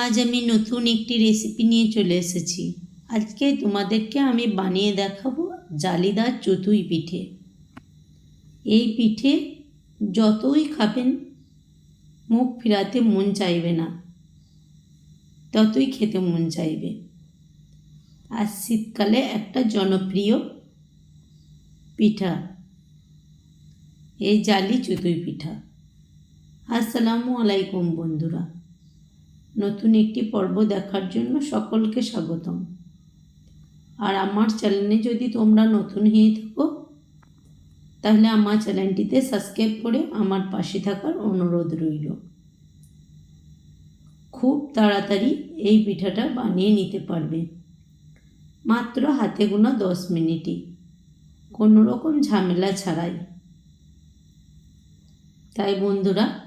আজ আমি নতুন একটি রেসিপি নিয়ে চলে এসেছি। আজকে তোমাদেরকে আমি বানিয়ে দেখাবো জালিদার চতুই পিঠে। এই পিঠে যতই খাবেন, মুখ ফিরাতে মন চাইবে না। ততই খেতে মন চাইবে। আর শীতকালে একটা জনপ্রিয় পিঠা, এই জালি চতুই পিঠা। আসসালামু আলাইকুম বন্ধুরা। নতুন একটি পর্ব দেখার জন্য সকলকে স্বাগতম। আর আমার চ্যানেলে যদি তোমরা নতুন হয়ে থাকো, তাহলে আমার চ্যানেলটিতে সাবস্ক্রাইব করে আমার পাশে থাকার অনুরোধ রইল। খুব তাড়াতাড়ি এই পিঠাটা বানিয়ে নিতে পারবে। মাত্র হাতে গোনা দশ মিনিটই। কোনো রকম ঝামেলা ছাড়াই। তাই বন্ধুরা,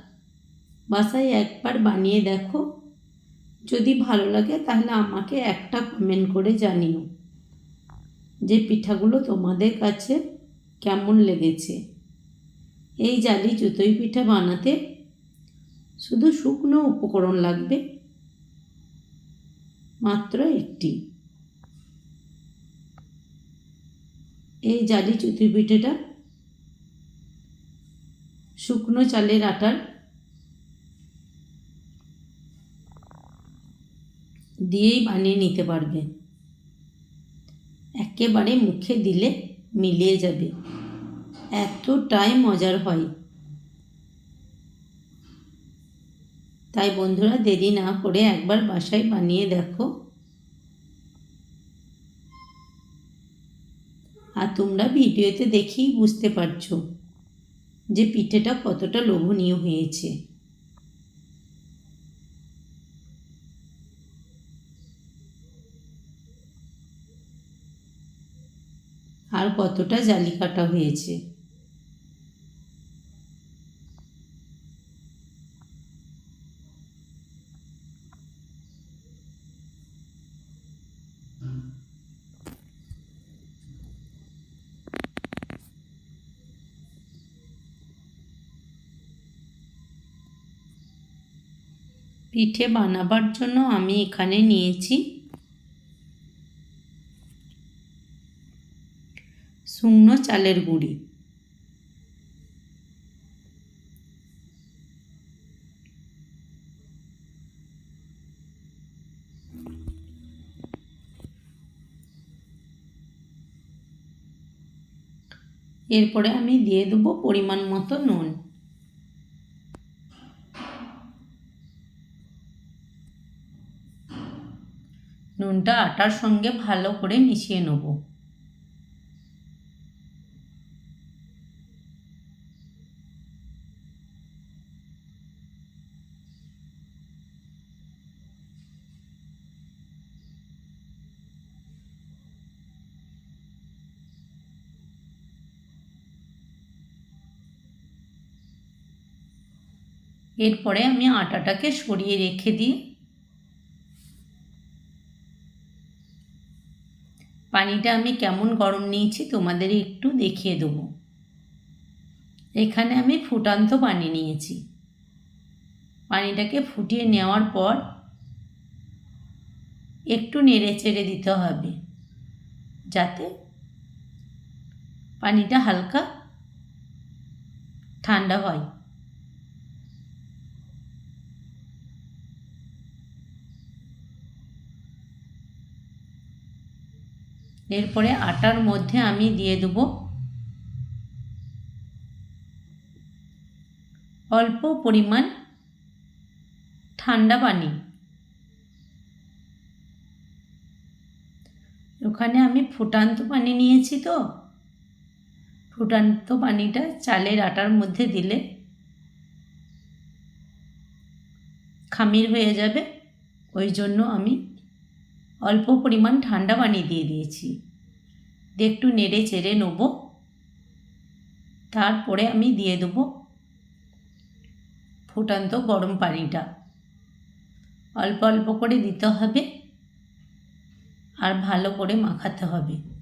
বাসায় একবার বানিয়ে দেখো। যদি ভালো লাগে, তাহলে আমাকে একটা কমেন্ট করে জানিও যে পিঠাগুলো তোমাদের কাছে কেমন লেগেছে। এই জালি জুতোই পিঠা বানাতে, শুধু শুকনো উপকরণ লাগবে, মাত্র একটি। এই জালি চুতুই পিঠেটা শুকনো চালের আটার দিয়েই বানিয়ে নিতে পারবে। একেবারে মুখে দিলে মিলিয়ে যাবে। এতটাই মজার হয়। তাই বন্ধুরা দেরি না করে একবার বাসায় বানিয়ে দেখো। আর তোমরা ভিডিওতে দেখেই বুঝতে পারছ যে পিঠেটা কতটা লোভনীয় হয়েছে। আর কতটা জালি কাটা হয়েছে। পিঠে বানাবার জন্য আমি এখানে নিয়েছি শুকনো চালের গুঁড়ি। এরপরে আমি দিয়ে দেবো পরিমাণ মতো নুন। নুনটা আটার সঙ্গে ভালো করে মিশিয়ে নেব। এরপরে আমি আটাটাকে সরিয়ে রেখে দিই। পানিটা আমি কেমন গরম নিয়েছি তোমাদের একটু দেখিয়ে দেবো। এখানে আমি ফুটান্ত পানি নিয়েছি। পানিটাকে ফুটিয়ে নেওয়ার পর একটু নেড়ে চেড়ে দিতে হবে, যাতে পানিটা হালকা ঠান্ডা হয়। এরপরে আটার মধ্যে আমি দিয়ে দেবো অল্প পরিমাণ ঠান্ডা পানি। ওখানে আমি ফুটান্ত পানি নিয়েছি তো। ফুটান্ত পানিটা চালের আটার মধ্যে দিলে খামির হয়ে যাবে। ওই জন্য আমি অল্প পরিমাণ ঠান্ডা পানি দিয়ে দিয়েছি। দিয়ে একটু নেড়ে চেড়ে নেব। তারপরে আমি দিয়ে দেবো ফুটান্ত গরম পানিটা। অল্প অল্প করে দিতে হবে আর ভালো করে মাখাতে হবে।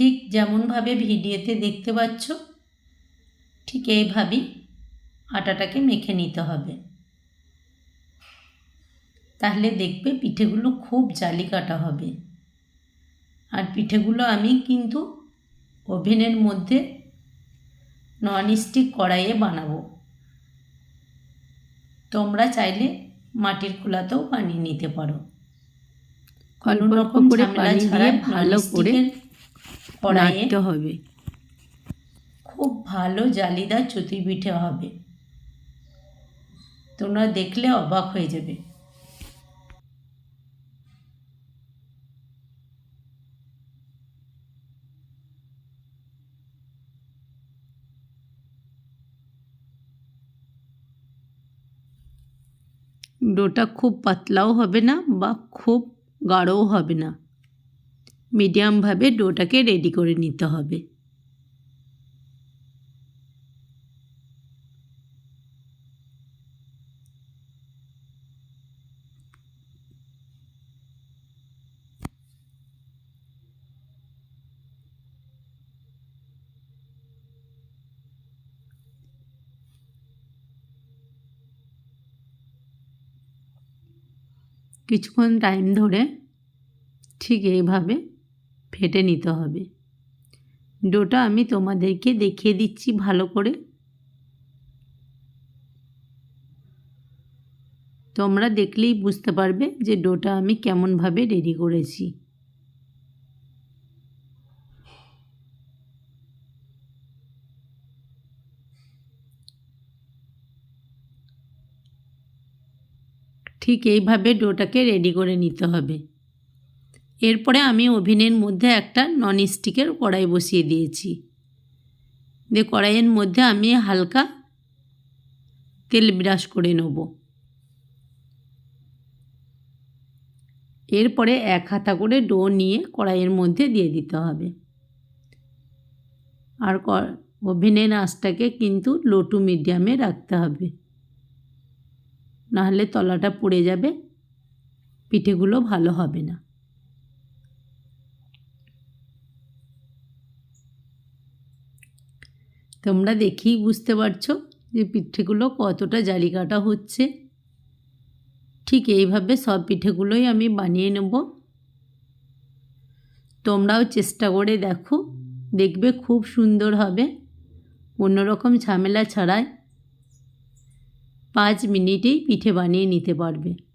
ঠিক যেমনভাবে ভিডিওতে দেখতে পাচ্ছ ঠিক এইভাবেই আটাটাকে মেখে নিতে হবে। তাহলে দেখবে পিঠেগুলো খুব জালি কাটা হবে। আর পিঠেগুলো আমি কিন্তু ওভেনের মধ্যে ননস্টিক কড়াইয়ে বানাবো। তোমরা চাইলে মাটির খোলাতেও বানিয়ে নিতে পারো। কোনো রকম করে ঝামেলা ছাড়া ভালো করে কড়াইয়ে নাড়তে হবে। খুব ভালো জালিদার চুতুই পিঠে হবে। তোমরা দেখলে অবাক হয়ে যাবে। ডোটা খুব পাতলাও হবে না বা খুব গাঢ়ও হবে না। মিডিয়ামভাবে ডোটাকে রেডি করে নিতে হবে। কিছুক্ষণ টাইম ধরে ঠিক এইভাবে ফেটে নিতে হবে। ডোটা আমি তোমাদেরকে দেখিয়ে দিচ্ছি ভালো করে। তোমরা দেখলেই বুঝতে পারবে যে ডোটা আমি কেমনভাবে রেডি করেছি। ঠিক এইভাবে ডোটাকে রেডি করে নিতে হবে। এরপরে আমি ওভেনের মধ্যে একটা ননস্টিকের কড়াই বসিয়ে দিয়েছি। দিয়ে কড়াইয়ের মধ্যে আমি হালকা তেল ব্রাশ করে নেব। এরপরে এক হাতা করে ডো নিয়ে কড়াইয়ের মধ্যে দিয়ে দিতে হবে। আর ওভেনের আঁচটাকে কিন্তু লো টু মিডিয়ামে রাখতে হবে। নাহলে তলাটা পুড়ে যাবে, পিঠেগুলো ভালো হবে না। তোমরা দেখেই বুঝতে পারছ যে পিঠেগুলো কতটা জালি কাটা হচ্ছে। ঠিক এইভাবে সব পিঠেগুলোই আমি বানিয়ে নেব। তোমরাও চেষ্টা করে দেখো, দেখবে খুব সুন্দর হবে। রকম ঝামেলা ছাড়াই পাঁচ মিনিটেই পিঠে বানিয়ে নিতে পারবে।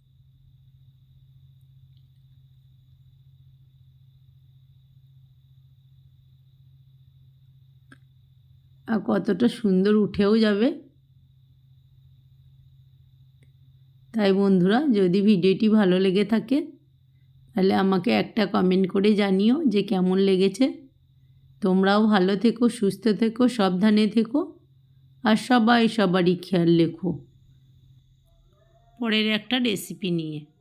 আর কতটা সুন্দর উঠেও যাবে। তাই বন্ধুরা, যদি ভিডিওটি ভালো লেগে থাকে, তাহলে আমাকে একটা কমেন্ট করে জানিও যে কেমন লেগেছে। তোমরাও ভালো থেকো, সুস্থ থেকো, সাবধানে থেকো, আর সবাই সবারই খেয়াল লেখো পরের একটা রেসিপি নিয়ে।